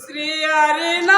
Sri Hari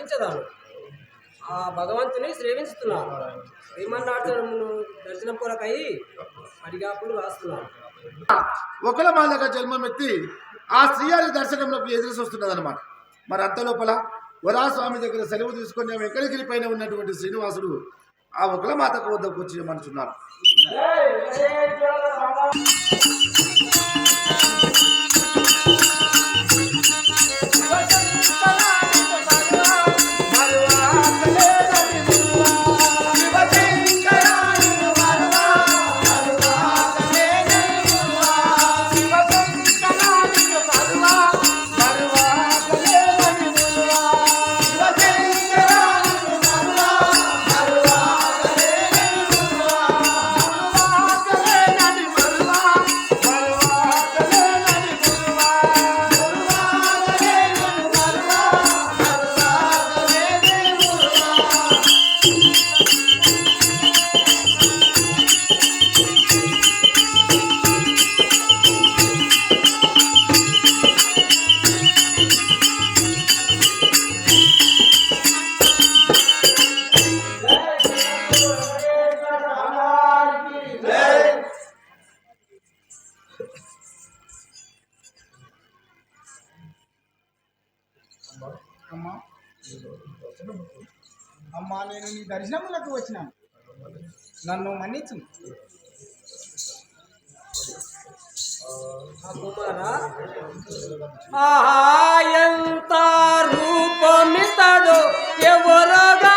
నివసించదాను ఆ భగవంతుని సేవించుతున్నాను శ్రీమన్నాథమును దర్శనం కొరకై పడిగాపులు రాస్తున్నాను ఒకల మాలక జన్మమెత్తి ఆ శ్రీహరి దర్శనంలో ఎదురు వస్తున్నది అనమాట మరి అంత లోపల వరాస్వామి దగ్గర సెలవు తీసుకొని వెంకటగిరి పైన ఉన్నటువంటి శ్రీనివాసుడు ఆ ఒకల మాతకు వద్దకు వచ్చి ఏమనుచున్నారు నేను నీ దర్శనములకు వచ్చినాను. నన్ను మన్నించు. ఆహా ఎంత రూపమితడు ఎవరోగా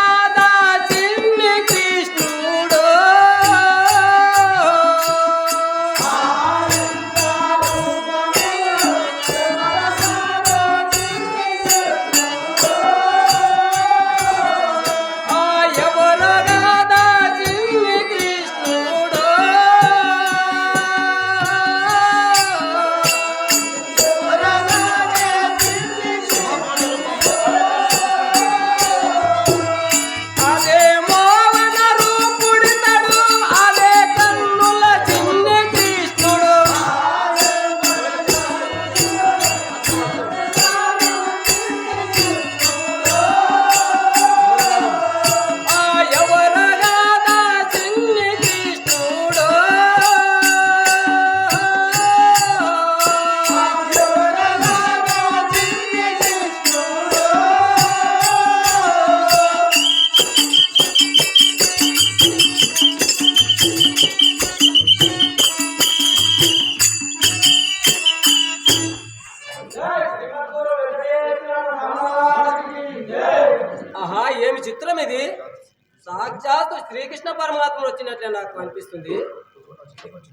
వచ్చినట్లే నాకు అనిపిస్తుంది.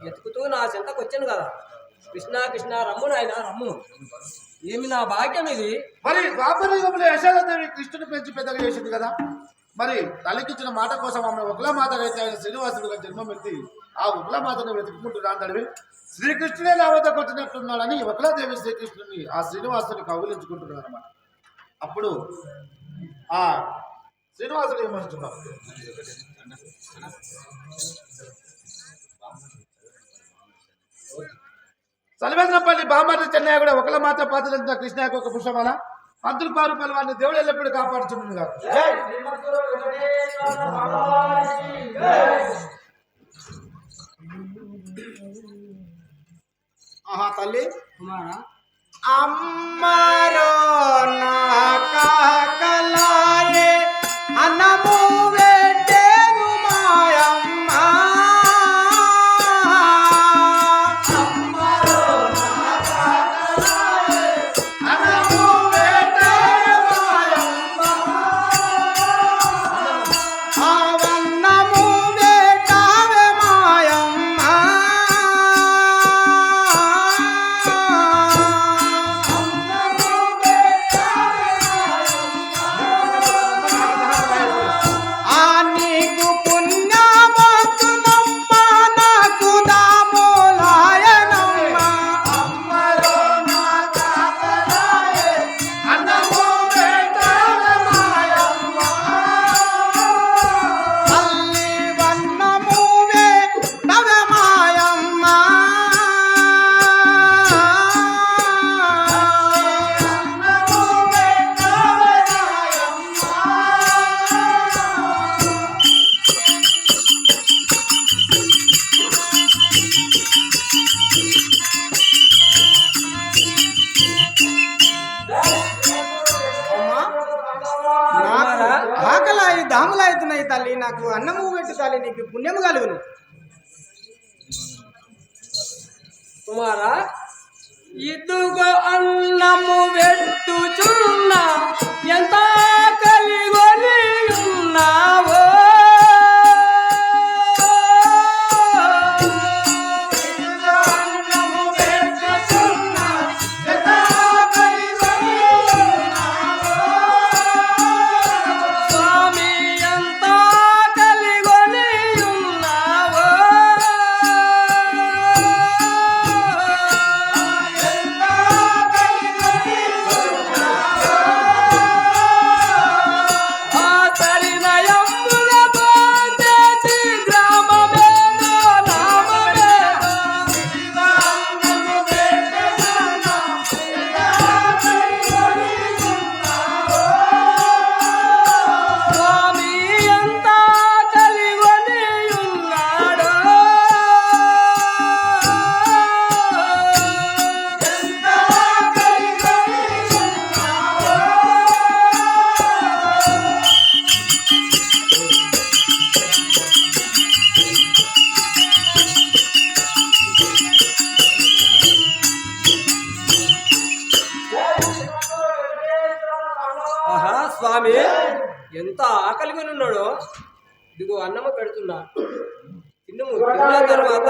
ఎతుకుతూ నా చెంతకు వచ్చాను కదా. కృష్ణ కృష్ణ రమ్ము నాయన రమ్ము. ఏమి నా భాగ్యం ఇది? మరి ద్వాపర యుగంలో యశోదాదేవి కృష్ణుని పెంచి పెద్దగా చేసింది కదా. మరి తల్లికిచ్చిన మాట కోసం ఆమె ఒకలా మాత అయితే ఆయన శ్రీనివాసుడిగా జన్మం ఎత్తి ఆ ఒకలా మాతను వెతుక్కుంటూ రాందడివి శ్రీకృష్ణుడే నా వద్దకు వచ్చినట్లున్నాడని ఒకలాదేవి శ్రీకృష్ణుని ఆ శ్రీనివాసుని కౌగిలించుకుంటున్నాడు అనమాట అప్పుడు ఆ శ్రీనివాసుడు ఏమంటున్నాడు సలివేంద్రపల్లి బామ్మర్రి చెన్నయ్య కూడా ఒకళ్ళ మాత్రం పాత్ర కృష్ణయ్యకు ఒక పుష్పమాల పంతులు పారు పలవాన్ని దేవుడు ఎల్లప్పుడూ కాపాడుచుండు గారు ఆహా తల్లి. కుమారా. అమ్మరో నా కాకలాయే అన్నము నీకు కలుగును కుమారా ఇదుగో అన్నము వెట్టుచున్నా ఎంత కలిగొని ఉన్నావు అన్నము పెడుతున్నారు తిన్నము. తిన్న తర్వాత